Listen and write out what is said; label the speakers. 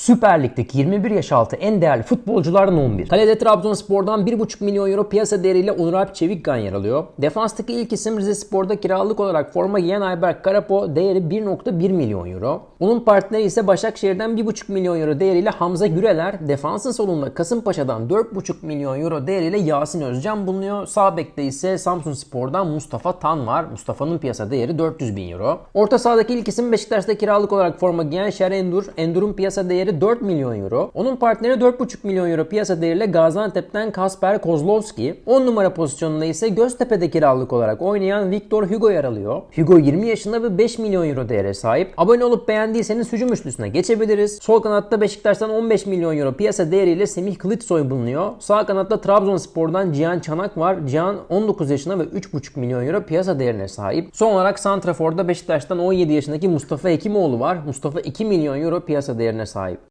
Speaker 1: Süper Lig'deki 21 yaş altı en değerli futbolculardan 11. Kalede Trabzonspor'dan 1,5 milyon euro piyasa değeriyle Onur Alp Çevikkan yer alıyor. Defanstaki ilk isim Rize Spor'da kiralık olarak forma giyen Ayberk Karapo değeri 1.1 milyon euro. Onun partneri ise Başakşehir'den 1,5 milyon euro değeriyle Hamza Güreler. Defansın solunda Kasımpaşa'dan 4,5 milyon euro değeriyle Yasin Özcan bulunuyor. Sağ bekte ise Samsun Spor'dan Mustafa Tan var. Mustafa'nın piyasa değeri 400 bin euro. Orta sahadaki ilk isim Beşiktaş'ta kiralık olarak forma giyen Şer Endur. Endur'un piyasa değeri 4 milyon euro. Onun partneri 4,5 milyon euro piyasa değeriyle Gaziantep'ten Kasper Kozlovski. 10 numara pozisyonunda ise Göztepe'de kiralık olarak oynayan Victor Hugo yer alıyor. Hugo 20 yaşında ve 5 milyon euro değere sahip. Abone olup beğendiyseniz hücum üçlüsüne geçebiliriz. Sol kanatta Beşiktaş'tan 15 milyon euro piyasa değeriyle Semih Kılıçsoy bulunuyor. Sağ kanatta Trabzonspor'dan Cihan Çanak var. Cihan 19 yaşında ve 3,5 milyon euro piyasa değerine sahip. Son olarak Santrafor'da Beşiktaş'tan 17 yaşındaki Mustafa Hekimoğlu var. Mustafa 2 milyon euro piyasa değerine sahip.